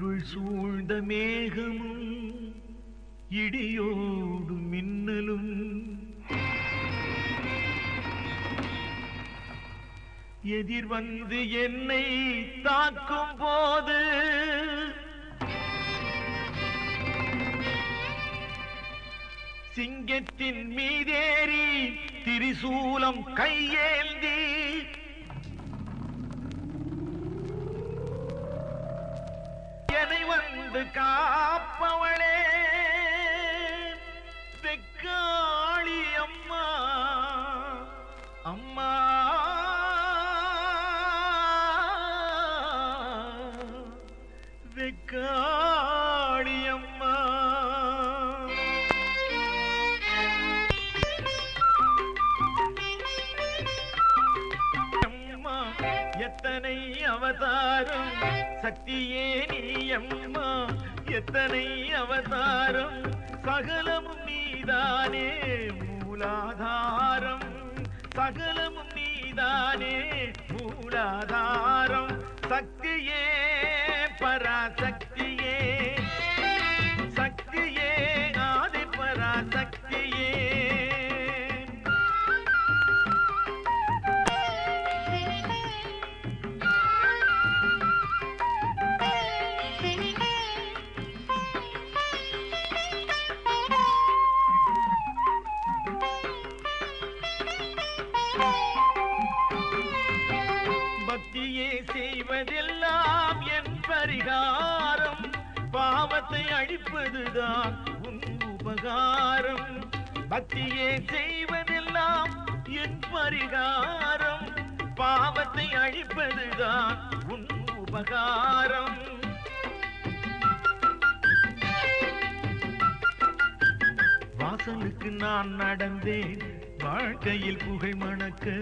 இருள் சூழ்ந்த மேகமும் இடியோடு மின்னலும். எதிர் வந்து என்னை தாக்கும் போது சிங்கத்தின் மீதேறி திரிசூலம் கையேந்தி கண்டு காப்பவளே. வெக்காளி அம்மா. அம்மா. வெக்கா எத்தனை அவதாரம்? சக்தியே நீ அம்மா எத்தனை அவதாரம்? சகலமும் நீதானே மூலாதாரம். சகலமும் நீதானே மூலாதாரம். சக்தியே பராசக்தி. பக்தியே செய்வதெல்லாம் என் பரிகாரம். பாவத்தை அழிப்பதுதான் உன் உபகாரம். பக்தியே செய்வதெல்லாம் என் பரிகாரம். பாவத்தை அழிப்பதுதான் உன் உபகாரம். வாசலுக்கு நான் நடந்தேன். வாழ்க்கையில் புகழ் மணக்க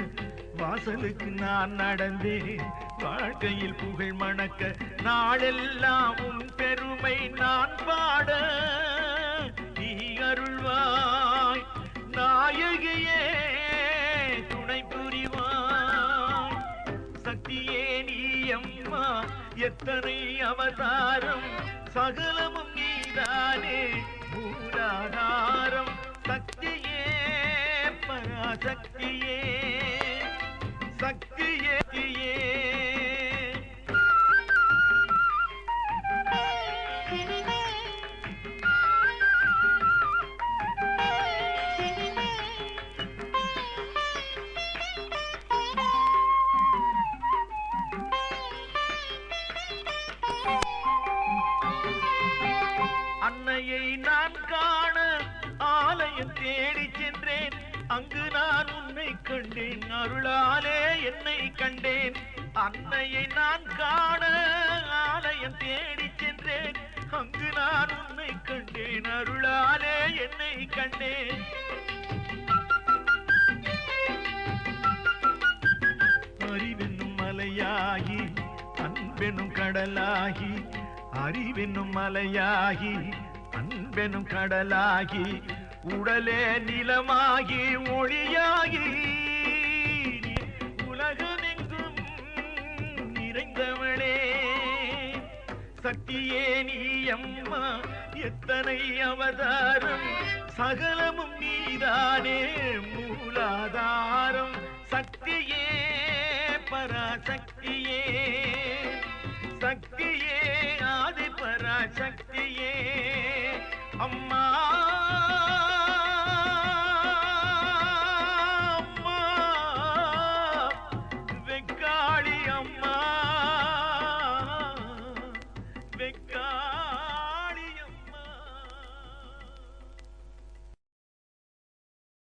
வாசலுக்கு நான் நடந்தேன். வாழ்க்கையில் புகழ் மணக்க நாளெல்லாம் உன் பெருமை நான் பாட நீ அருள்வாய். நாயகியே துணை புரிவாய். சக்தியே நீ அம்மா எத்தனை அவதாரம். சகலமும் நீதானே. பராசக்தியே அங்கு நான் உன்னை கண்டேன் அருளாலே என்னை கண்டேன். அன்னையை நான் காண ஆலயம் தேடி சென்றேன். அங்கு நான் உன்னை கண்டேன் அருளாலே என்னை கண்டேன். அறிவென்னும் மலையாகி அன்பெனும் கடலாகி அறிவென்னும் மலையாகி அன்பெனும் கடலாகி உடலே நிலமாகி ஒளியாகி உலகமெங்கும் நிறைந்தவளே. சக்தியே நீ அம்மா எத்தனை அவதாரம்? சகலமும் நீதானே மூலாதாரம். சக்தியே பராசக்தியே. சக்தியே